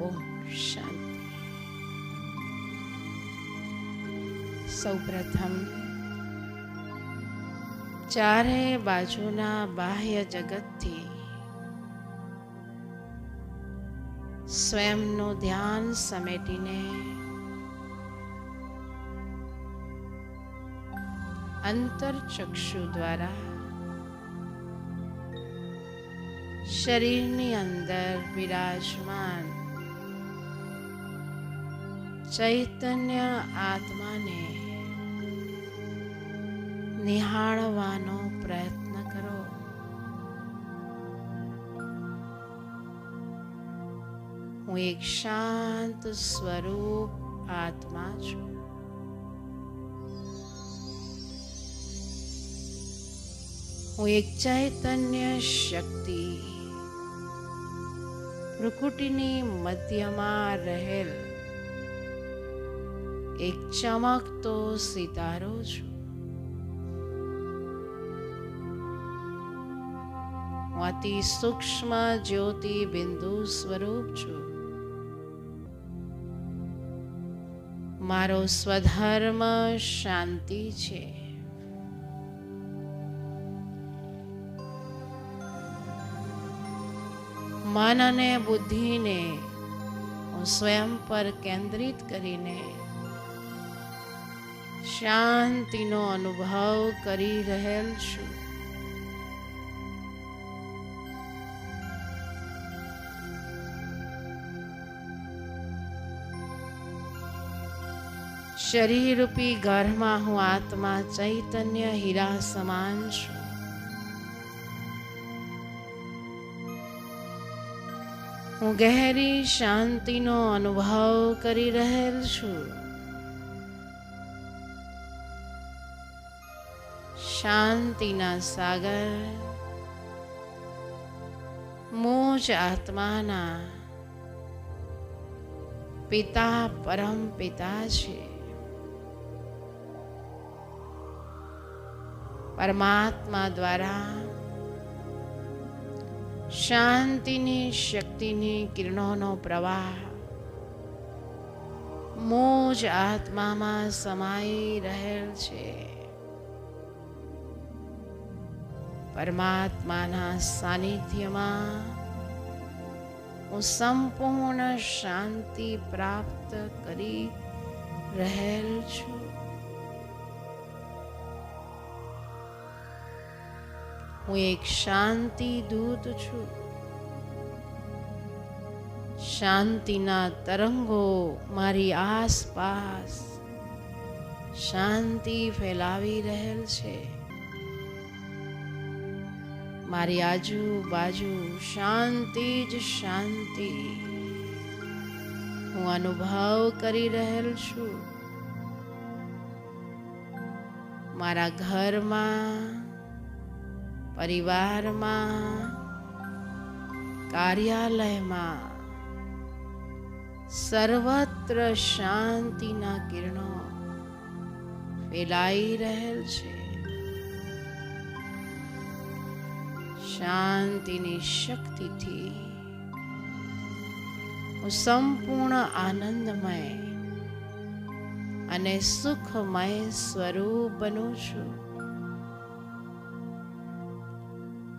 ઓમ શાંતિ સૌપ્રથમ ચારે બાજુના બાહ્ય જગતથી સ્વયંનું ધ્યાન સમેટીને અંતરચક્ષુ દ્વારા શરીરની અંદર વિરાજમાન ચૈતન્ય આત્માને નિહાળવાનો પ્રયત્ન કરો. હું એક શાંત સ્વરૂપ આત્મા છું. હું એક ચૈતન્ય શક્તિ પ્રકૃતિની મધ્યમાં રહેલ એક ચમકતો સિતારો છું હું અતિ સૂક્ષ્મ જ્યોતિ બિંદુ સ્વરૂપ છું. મારો સ્વધર્મ શાંતિ છે. મન અને બુદ્ધિને હું સ્વયં પર કેન્દ્રિત કરીને શાંતિનો અનુભવ કરી રહેલ છું. શરીરરૂપી ઘરમાં હું આત્મા ચૈતન્ય હીરા સમાન છું. હું ગહેરી શાંતિનો અનુભવ કરી રહેલ છું. શાંતિના સાગર, મોજ આત્માના પિતા પરમ પિતા છે. પરમાત્મા દ્વારા શાંતિની શક્તિની કિરણોનો પ્રવાહ મોજ આત્મામાં સમાઈ રહેલ છે. પરમાત્માના સાનિધ્યમાં હું સંપૂર્ણ શાંતિ પ્રાપ્ત કરી રહેલ છું હું એક શાંતિ દૂત છું શાંતિના તરંગો મારી આસપાસ શાંતિ ફેલાવી રહેલ છે મારી આજુબાજુ શાંતિ જ શાંતિ. હું અનુભવ કરી રહેલ છું. મારા ઘરમાં, પરિવારમાં, કાર્યાલયમાં સર્વત્ર શાંતિના કિરણો ફેલાઈ રહેલ છે. શાંતિની શક્તિથી હું સંપૂર્ણ આનંદમય અને સુખમય સ્વરૂપ બનું છું.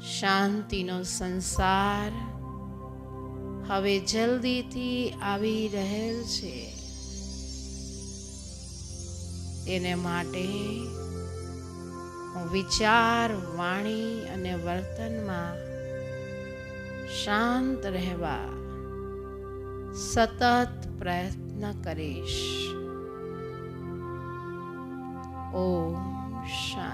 શાંતિનો સંસાર હવે જલ્દીથી આવી રહેલ છે. તેને માટે હું વિચાર વાણી અને વર્તનમાં શાંત રહેવા સતત પ્રયત્ન કરીશ. ઓમ શાંતિ.